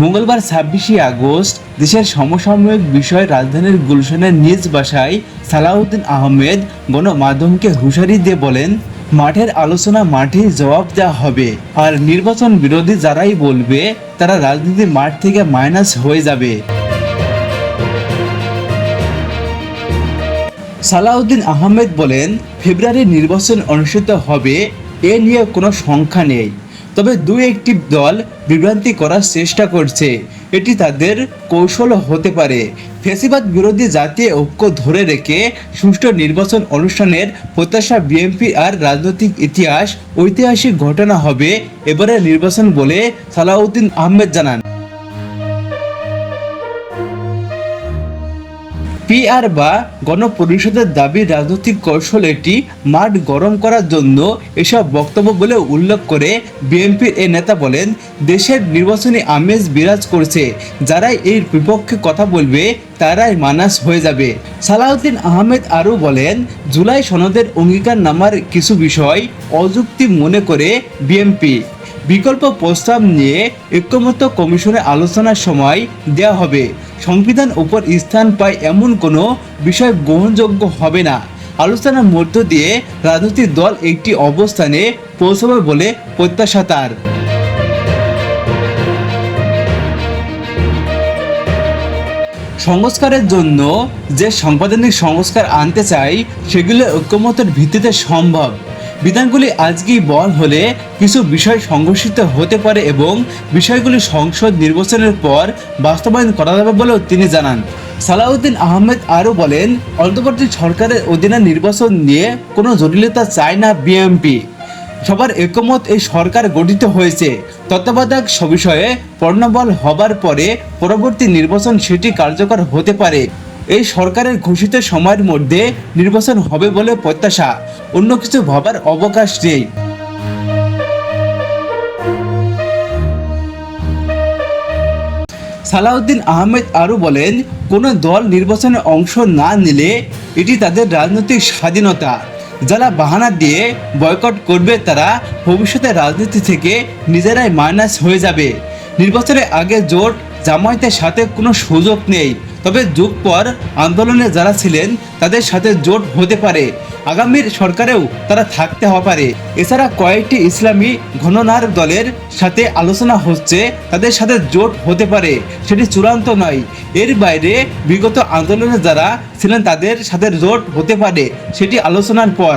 মঙ্গলবার ছাব্বিশে আগস্ট দেশের সমসাময়িক বিষয় রাজধানীর গুলশানের নিজ বাসায় সালাউদ্দিন আহমেদ গণমাধ্যমকে হুঁশিয়ারি দিয়ে বলেন, মাঠের আলোচনা মাঠেই জবাব দেওয়া হবে। আর নির্বাচন বিরোধী যারাই বলবে, তারা রাজনীতির মাঠ থেকে মাইনাস হয়ে যাবে। সালাউদ্দিন আহমেদ বলেন, ফেব্রুয়ারি নির্বাচন অনুষ্ঠিত হবে, এ নিয়ে কোনো সংখ্যা নেই। তবে দু একটি দল বিভ্রান্তি করার চেষ্টা করছে। এটি তাদের কৌশল হতে পারে। ফেসিবাদ বিরোধী জাতীয় ঐক্য ধরে রেখে সুষ্ঠু নির্বাচন অনুষ্ঠানের প্রত্যাশা বিএনপি আর রাজনৈতিক ইতিহাস ঐতিহাসিক ঘটনা হবে এবারের নির্বাচন বলে সালাউদ্দিন আহমেদ জানান। পিআর বা গণপরিষদের দাবি রাজনৈতিক কৌশল এটি মাঠ গরম করার জন্য এসব বক্তব্য বলে উল্লেখ করে বিএনপির এ নেতা বলেন, দেশের নির্বাচনী আমেজ বিরাজ করছে। যারাই এর বিপক্ষে কথা বলবে, তারাই মানাস হয়ে যাবে। সালাউদ্দিন আহমেদ আরও বলেন, জুলাই সনদের অঙ্গীকার নামার কিছু বিষয় অযুক্তি মনে করে বিএনপি বিকল্প প্রস্তাব নিয়ে ঐক্যমত্য কমিশনে আলোচনার সময় দেওয়া হবে। সংবিধান উপর স্থান পায় এমন কোনো বিষয় গ্রহণযোগ্য হবে না। আলোচনার মধ্য দিয়ে রাজনৈতিক দল একটি অবস্থানে পৌঁছবে বলে প্রত্যাশা তার। সংস্কারের জন্য যে সাংবিধানিক সংস্কার আনতে চাই, সেগুলো ঐক্যমতের ভিত্তিতে সম্ভব। বিধানগুলি আজকেই বল হলে কিছু বিষয় সংঘর্ষিত হতে পারে এবং বিষয়গুলি সংসদ নির্বাচনের পর বাস্তবায়ন করা যাবে বলেও তিনি জানান। সালাউদ্দিন আহমেদ আরও বলেন, অন্তর্বর্তী সরকারের অধীনে নির্বাচন নিয়ে কোনো জটিলতা চায় না বিএমপি সবার একমত এই সরকার গঠিত হয়েছে। তত্ত্বাবধায়ক সবিষয়ে পর্ণবল হবার পরে পরবর্তী নির্বাচন সেটি কার্যকর হতে পারে। এই সরকারের ঘোষিত সময়ের মধ্যে নির্বাচন হবে বলে প্রত্যাশা। অন্য কিছু ভাবার অবকাশ নেই। সালাউদ্দিন আহমেদ আরও বলেন, কোনো দল নির্বাচনে অংশ না নিলে এটি তাদের রাজনৈতিক স্বাধীনতা। যারা বাহানা দিয়ে বয়কট করবে তারা ভবিষ্যতে রাজনীতি থেকে নিজেরাই মাইনাস হয়ে যাবে। নির্বাচনের আগে জোট জামায়াতের সাথে কোনো সুযোগ নেই। তবে যুগ পর আন্দোলনে যারা ছিলেন, তাদের সাথে জোট হতে পারে। আগামীর সরকারেও তারা থাকতে হওয়া পারে। এছাড়া কয়েকটি ইসলামী ঘননার দলের সাথে আলোচনা হচ্ছে, তাদের সাথে জোট হতে পারে, সেটি চূড়ান্ত নয়। এর বাইরে বিগত আন্দোলনে যারা ছিলেন, তাদের সাথে জোট হতে পারে, সেটি আলোচনার পর।